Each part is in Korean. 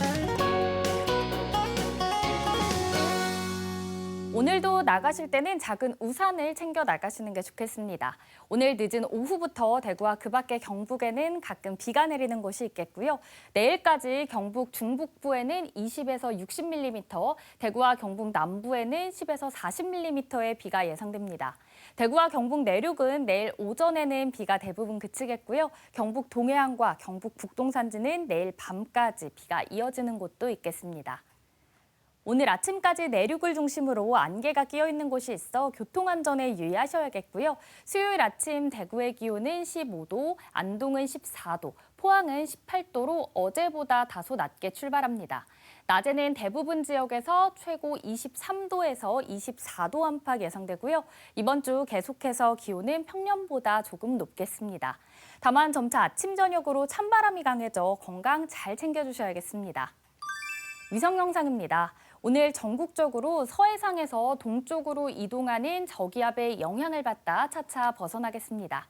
Bye. 오늘도 나가실 때는 작은 우산을 챙겨 나가시는 게 좋겠습니다. 오늘 늦은 오후부터 대구와 그 밖의 경북에는 가끔 비가 내리는 곳이 있겠고요. 내일까지 경북 중북부에는 20에서 60mm, 대구와 경북 남부에는 10에서 40mm의 비가 예상됩니다. 대구와 경북 내륙은 내일 오전에는 비가 대부분 그치겠고요. 경북 동해안과 경북 북동 산지는 내일 밤까지 비가 이어지는 곳도 있겠습니다. 오늘 아침까지 내륙을 중심으로 안개가 끼어 있는 곳이 있어 교통 안전에 유의하셔야겠고요. 수요일 아침 대구의 기온은 15도, 안동은 14도, 포항은 18도로 어제보다 다소 낮게 출발합니다. 낮에는 대부분 지역에서 최고 23도에서 24도 안팎 예상되고요. 이번 주 계속해서 기온은 평년보다 조금 높겠습니다. 다만 점차 아침 저녁으로 찬바람이 강해져 건강 잘 챙겨주셔야겠습니다. 위성 영상입니다. 오늘 전국적으로 서해상에서 동쪽으로 이동하는 저기압의 영향을 받다 차차 벗어나겠습니다.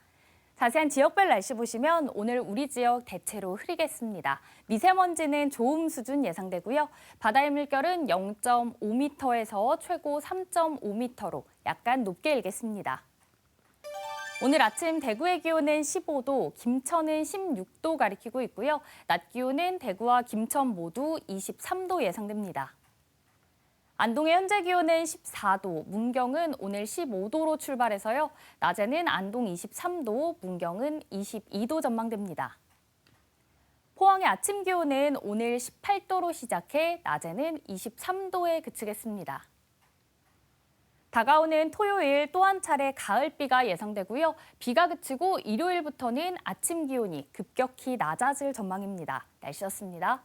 자세한 지역별 날씨 보시면 오늘 우리 지역 대체로 흐리겠습니다. 미세먼지는 좋음 수준 예상되고요. 바다의 물결은 0.5m에서 최고 3.5m로 약간 높게 일겠습니다. 오늘 아침 대구의 기온은 15도, 김천은 16도 가리키고 있고요. 낮 기온은 대구와 김천 모두 23도 예상됩니다. 안동의 현재 기온은 14도, 문경은 오늘 15도로 출발해서요. 낮에는 안동 23도, 문경은 22도 전망됩니다. 포항의 아침 기온은 오늘 18도로 시작해 낮에는 23도에 그치겠습니다. 다가오는 토요일 또 한 차례 가을비가 예상되고요. 비가 그치고 일요일부터는 아침 기온이 급격히 낮아질 전망입니다. 날씨였습니다.